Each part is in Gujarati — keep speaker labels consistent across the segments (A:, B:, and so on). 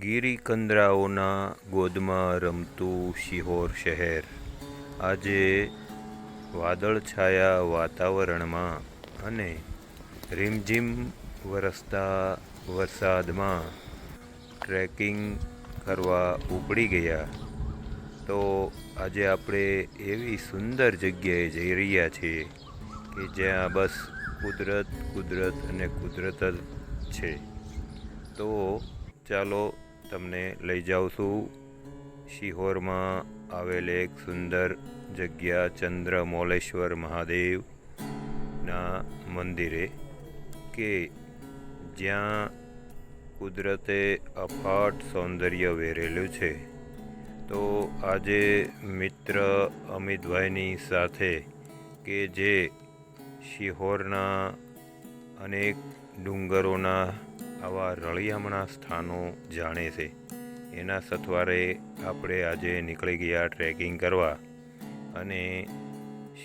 A: ગિરિકંદરાઓના ગોદમાં રમતું શિહોર શહેર. આજે વાદળછાયા વાતાવરણમાં અને રીમઝીમ વરસતા વરસાદમાં ટ્રેકિંગ કરવા ઉપડી ગયા. તો આજે આપણે એવી સુંદર જગ્યાએ જઈ રહ્યા છીએ કે જ્યાં બસ કુદરત કુદરત અને કુદરત જ છે. તો ચાલો તમને લઈ જાઉં છું. શિહોરમાં આવેલ એક સુંદર જગ્યા ચંદ્રમૌલેશ્વર મહાદેવના મંદિરે કે જ્યાં કુદરતે અફાટ સૌંદર્ય વેરેલું છે. તો આજે મિત્ર અમિતભાઈની સાથે કે જે શિહોરના અનેક ડુંગરોના આવા રળિયામણા સ્થાનો જાણે છે. એના સથવારે આપણે આજે નીકળી ગયા ટ્રેકિંગ કરવા અને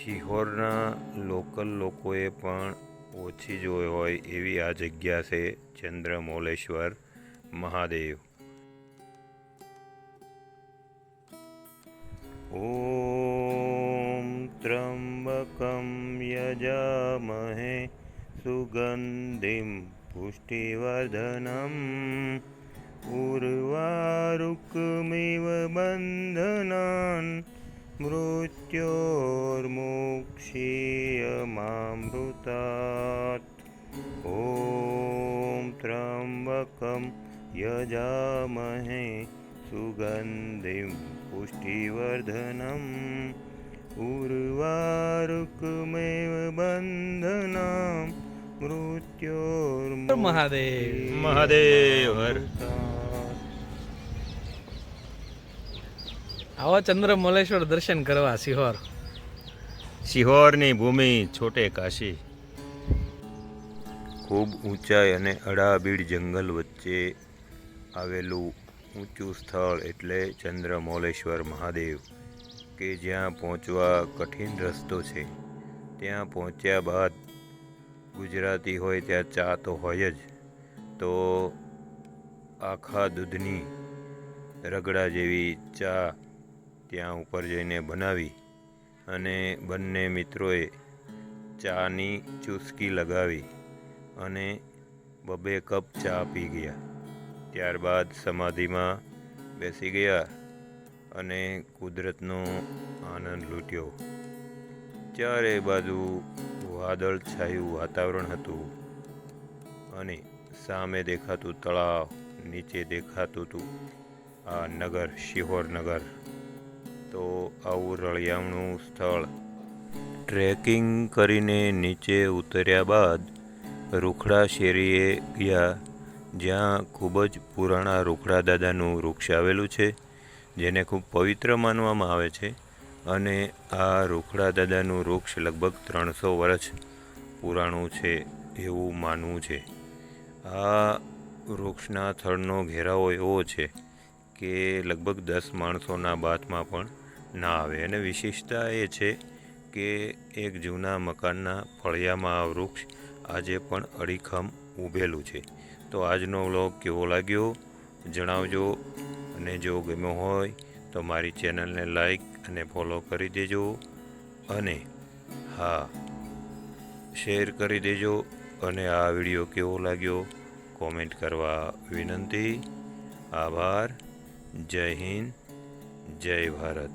A: શિહોરના લોકલ લોકોએ પણ ઓછી જોઈ હોય એવી આ જગ્યા છે ચંદ્રમોલેશ્વર મહાદેવ. ઓમ ત્રંબકમ યજામહે સુગંધિમ पुष्टिवर्धनम् उर्वारुकमिव बन्धनान् मृत्योर्मुक्षीयमामृतात् ॐ त्र्यम्बकं यजामहे सुगन्धिं पुष्टिवर्धनम् उर्वारुकमेव बन्धनां मृत्योर्मु
B: મહાદેવ.
A: મહાદેવ હર.
B: આવો ચંદ્રમલેશ્વર દર્શન કરવા સિહોર
A: સિહોરની ભૂમિ છોટે કાશી. ખૂબ ઊંચાઈ અને અડાબીડ જંગલ વચ્ચે આવેલું ઊંચું સ્થળ એટલે ચંદ્રમૌલેશ્વર મહાદેવ કે જ્યાં પહોંચવા કઠિન રસ્તો છે. ત્યાં પહોંચ્યા બાદ ગુજરાતી હોય ત્યાં ચા તો હોય જ. તો આખા દૂધની રગડા જેવી ચા ત્યાં ઉપર જઈને બનાવી અને બંને મિત્રોએ ચાની ચૂસકી લગાવી અને બબે કપ ચા પી ગયા. ત્યારબાદ સમાધિમાં બેસી ગયા અને કુદરતનો આનંદ લૂંટ્યો. ચારે બાજુ વાદળ છાયું વાતાવરણ હતું અને સામે દેખાતું તળાવ, નીચે દેખાતું હતું આ નગર, શિહોર નગર. તો આવું રળિયામણું સ્થળ. ટ્રેકિંગ કરીને નીચે ઉતર્યા બાદ રૂખડા શેરીએ ગયા, જ્યાં ખૂબ જ પુરાણા રૂખડા દાદાનું વૃક્ષ આવેલું છે, જેને ખૂબ પવિત્ર માનવામાં આવે છે. અને આ રોખડા દાદાનું વૃક્ષ લગભગ ત્રણસો વર્ષ પુરાણું છે એવું માનવું છે. આ વૃક્ષના થડનો ઘેરાવો એવો છે કે લગભગ દસ માણસોના બાથમાં પણ ના આવે. અને વિશેષતા એ છે કે એક જૂના મકાનના ફળિયામાં આ વૃક્ષ આજે પણ અડીખમ ઊભેલું છે. તો આજનો વ્લોગ કેવો લાગ્યો? જણાવજો. અને જો ગમ્યો હોય તો મારી ચેનલને લાઈક અને ફોલો કરી દેજો અને હા, શેર કરી દેજો અને આ વીડિયો કેવો લાગ્યો કોમેન્ટ કરવા વિનંતી. આભાર. જય હિન્દ. જય ભારત.